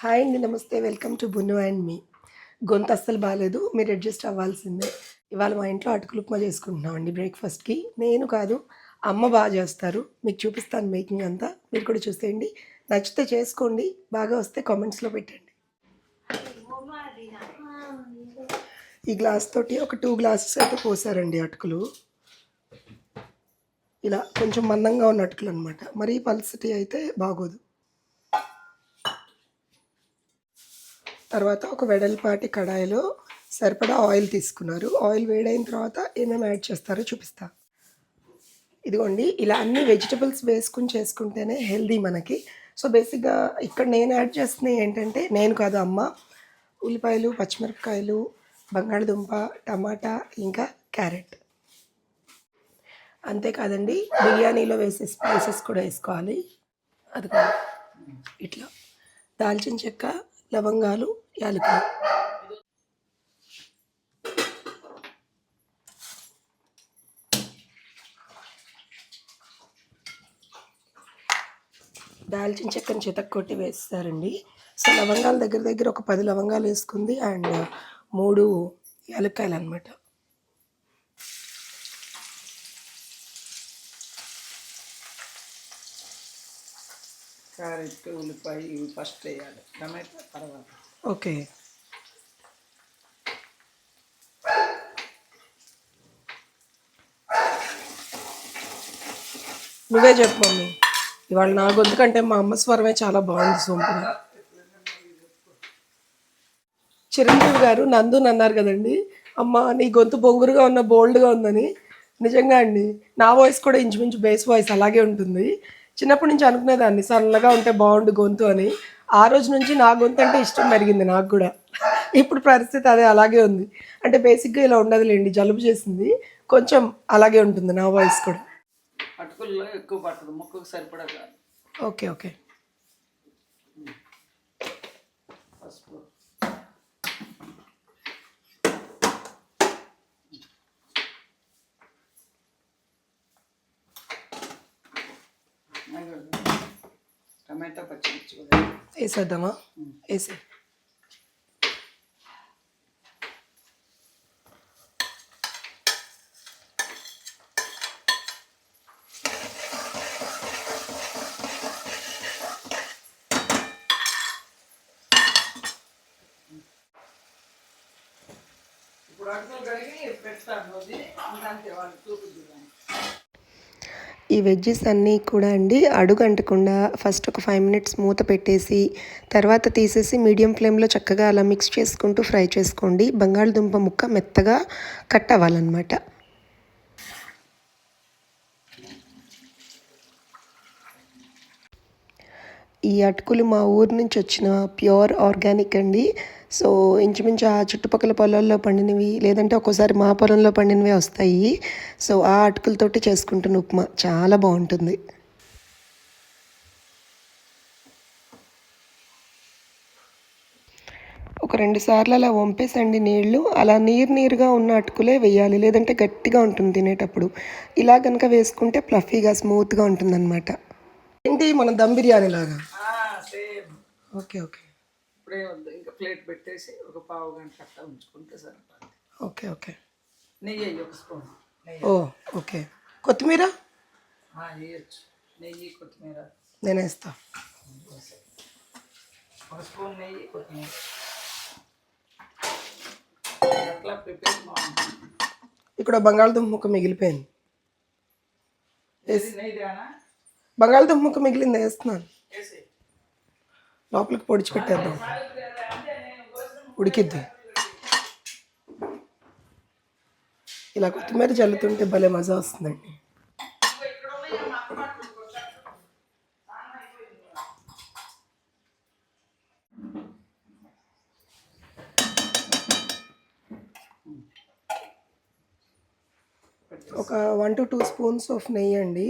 Hi అండి నమస్తే. Welcome to Bunnu and me. గొంతు అస్సలు బాగాలేదు మీరు అడ్జస్ట్ అవ్వాల్సిందే. ఇవాళ మా ఇంట్లో అటుకులు ఉప్మా చేసుకుంటున్నాం అండి బ్రేక్ఫాస్ట్కి నేను కాదు అమ్మ బాగా చేస్తారు. మీకు చూపిస్తాను మేకింగ్ అంతా. మీరు కూడా చూసేయండి. నచ్చితే చేసుకోండి. బాగా వస్తే కామెంట్స్లో పెట్టండి. ఈ గ్లాస్ తోటి ఒక టూ గ్లాసెస్ అయితే పోసారండి అటుకులు. ఇలా కొంచెం మందంగా ఉన్న అటుకులు అనమాట మరీ పల్సటి అయితే బాగోదు. తర్వాత ఒక వెడల్పాటి కడాయిలో సరిపడా ఆయిల్ తీసుకున్నారు. ఆయిల్ వేడైన తర్వాత ఏమేమి యాడ్ చేస్తారో చూపిస్తా. ఇదిగోండి ఇలా అన్ని వెజిటబుల్స్ వేసుకుని చేసుకుంటేనే హెల్దీ మనకి. సో బేసిక్గా ఇక్కడ నేను యాడ్ చేస్తున్నాయి ఏంటంటే నేను కాదు అమ్మ ఉల్లిపాయలు పచ్చిమిరపకాయలు బంగాళదుంప టమాటా ఇంకా క్యారెట్. అంతేకాదండి బిర్యానీలో వేసే స్పైసెస్ కూడా వేసుకోవాలి. అది ఇట్లా. దాల్చిన చెక్క లవంగాలు యాలకులు. దాల్చిన చెక్కని చితక్ కొట్టి వేస్తారండి. సో లవంగాల దగ్గర దగ్గర ఒక పది లవంగాలు వేసుకుంది. అండ్ మూడు యాలక్కాయలు అనమాట క్యారెట్ ఉల్లిపాయ ఇవి ఫస్ట్ వేయాలి. టమాటా తర్వాత. ఓకే. నువ్వే చెప్పు మమ్మీ. ఇవాళ నా గొంతు కంటే మా అమ్మ స్వరమే చాలా బాగుంది సోంపుగా చిరంజీవి గారు నందుని అన్నారు కదండి. అమ్మ నీ గొంతు బొంగురుగా ఉన్న బోల్డ్గా ఉందని. నిజంగా అండి నా వాయిస్ కూడా ఇంచుమించు బేస్ వాయిస్ అలాగే ఉంటుంది. చిన్నప్పటి నుంచి అనుకునేదాన్ని సన్నగా ఉంటే బాగుండు గొంతు అని. ఆ రోజు నుంచి నా గొంతు అంటే ఇష్టం పెరిగింది నాకు కూడా. ఇప్పుడు పరిస్థితి అదే అలాగే ఉంది. అంటే బేసిక్గా ఇలా ఉండదులేండి జలుబు చేసింది. కొంచెం అలాగే ఉంటుంది నా వాయిస్ కూడా. అటుకుల్లో ఎక్కువ పట్టదు ముక్కకు సరిపడా కాదు ఓకే ఓకే. టమాటా పచ్చిమిర్చి కూడా వేసేద్దామా వేసే ఇప్పుడు అటుకులు కడిగి పెడతాను అది ఇంకంతే వాళ్ళు చూపుద్దాం ఈ వెజ్జెస్ అన్నీ కూడా అండి అడుగంటకుండా ఫస్ట్ ఒక ఫైవ్ మినిట్స్ మూత పెట్టేసి తర్వాత తీసేసి మీడియం ఫ్లేమ్లో చక్కగా అలా మిక్స్ చేసుకుంటూ ఫ్రై చేసుకోండి. బంగాళదుంప ముక్క మెత్తగా కట్ అవ్వాలన్నమాట. ఈ అటుకులు మా ఊరు నుంచి వచ్చిన ప్యూర్ ఆర్గానిక్ అండి. సో ఇంచుమించు ఆ చుట్టుపక్కల పొలాల్లో పండినవి లేదంటే ఒక్కోసారి మా పొలంలో పండినవి వస్తాయి. సో ఆ అటుకులతోటి చేసుకుంటున్న ఉప్మా. చాలా బాగుంటుంది. ఒక రెండు సార్లు అలా వంపేసండి నీళ్ళు. అలా నీరు నీరుగా ఉన్న అటుకులే వేయాలి. లేదంటే గట్టిగా ఉంటుంది తినేటప్పుడు. ఇలా కనుక వేసుకుంటే ప్లఫీగా స్మూత్గా ఉంటుందన్నమాట. ఏంటి? మన దమ్ బిర్యానీ లాగా. సేమ్. Okay okay. ఇప్పుడే వద్దు ఇంకా ప్లేట్ పెట్టేసి ఒక పావు గంట అట్లా ఉంచుకుంటే సరిపోతుంది ఓకే ఓకే. నెయ్యి ఒక స్పూన్. ఓ ఓకే. కొత్తిమీర? వేయొచ్చు. నెయ్యి కొత్తిమీర. నేను వేస్తా. ఒక స్పూన్ నెయ్యి కొత్తిమీర. అట్లా ప్రిపేర్ ఇక్కడ బంగాళదుంప ముక్క మిగిలిపోయింది. నెయ్యి బంగాళదుంప ముక్క మిగిలింది వేస్తున్నాను. వేసి లోపలికి పొడిచి పెట్టేద్దాం. ఉడికిద్ది. ఇలా కొత్తిమీర చల్లుతుంటే భలే మజా వస్తుందండి. ఒక one two two spoons of నెయ్యి అండి.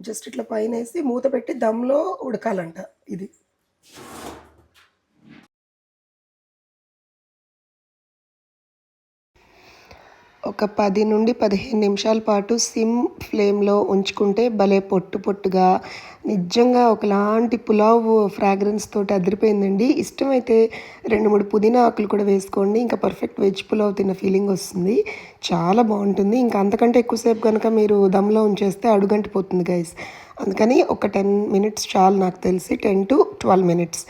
జస్ట్ ఇట్లా పైన వేసి మూత పెట్టి దమ్లో ఉడకాలంట ఇది. ఒక పది నుండి పదిహేను నిమిషాల పాటు సిమ్ ఫ్లేమ్లో ఉంచుకుంటే భలే పొట్టు పొట్టుగా నిజంగా ఒకలాంటి పులావ్ ఫ్రాగ్రెన్స్ తోటి అదిరిపోయిందండి. ఇష్టమైతే రెండు మూడు పుదీనా ఆకులు కూడా వేసుకోండి. ఇంకా పర్ఫెక్ట్ వెజ్ పులావ్ తిన్న ఫీలింగ్ వస్తుంది. చాలా బాగుంటుంది. ఇంకా అంతకంటే ఎక్కువసేపు కనుక మీరు దమ్లో ఉంచేస్తే అడుగంటిపోతుంది గైస్. అందుకని ఒక టెన్ మినిట్స్ చాలు నాకు తెలిసి టెన్ టు ట్వెల్వ్ మినిట్స్.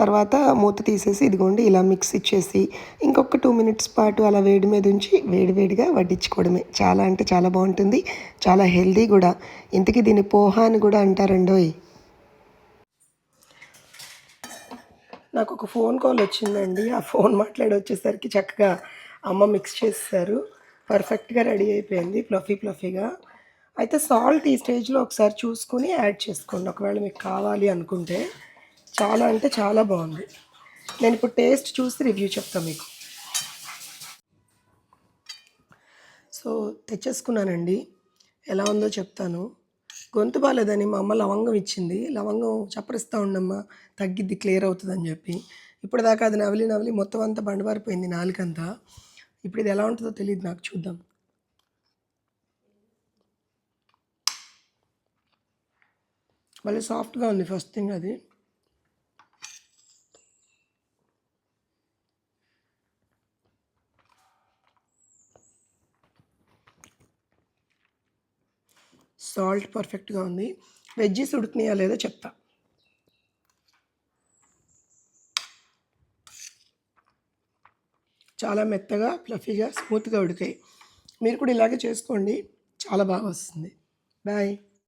తర్వాత మూత తీసేసి ఇదిగోండి ఇలా మిక్స్ ఇచ్చేసి ఇంకొక టూ మినిట్స్ పాటు అలా వేడి మీద ఉంచి వేడివేడిగా వడ్డించుకోవడమే. చాలా అంటే చాలా బాగుంటుంది. చాలా హెల్దీ కూడా. ఇంతకీ దీన్ని పోహా అని కూడా అంటారండోయ్. నాకు ఒక ఫోన్ కాల్ వచ్చిందండి. ఆ ఫోన్ మాట్లాడి వచ్చేసరికి చక్కగా అమ్మ మిక్స్ చేస్తారు. పర్ఫెక్ట్గా రెడీ అయిపోయింది. ఫ్లఫీ ఫ్లఫీగా. అయితే సాల్ట్ ఈ స్టేజ్లో ఒకసారి చూసుకుని యాడ్ చేసుకోండి. ఒకవేళ మీకు కావాలి అనుకుంటే. చాలా అంటే చాలా బాగుంది. నేను ఇప్పుడు టేస్ట్ చూసి రివ్యూ చెప్తాను మీకు. సో తెచ్చేసుకున్నానండి. ఎలా ఉందో చెప్తాను. గొంతు బాగాలేదని మా అమ్మ లవంగం ఇచ్చింది. లవంగం చప్పరిస్తూ ఉండమ్మా తగ్గిద్ది క్లియర్ అవుతుందని చెప్పి. ఇప్పుడు దాకా అది నవలి నవలి మొత్తం అంతా బండబారిపోయింది నాలుకంతా. ఇప్పుడు ఇది ఎలా ఉంటుందో తెలియదు నాకు చూద్దాం. మళ్ళీ సాఫ్ట్గా ఉంది ఫస్ట్ థింగ్ అది. సాల్ట్ పర్ఫెక్ట్గా ఉంది. వెజ్జీస్ ఉడుకున్నాయా లేదో చెప్తా. చాలా మెత్తగా ఫ్లఫీగా స్మూత్గా ఉడికాయి. మీరు కూడా ఇలాగే చేసుకోండి. చాలా బాగా వస్తుంది. బాయ్.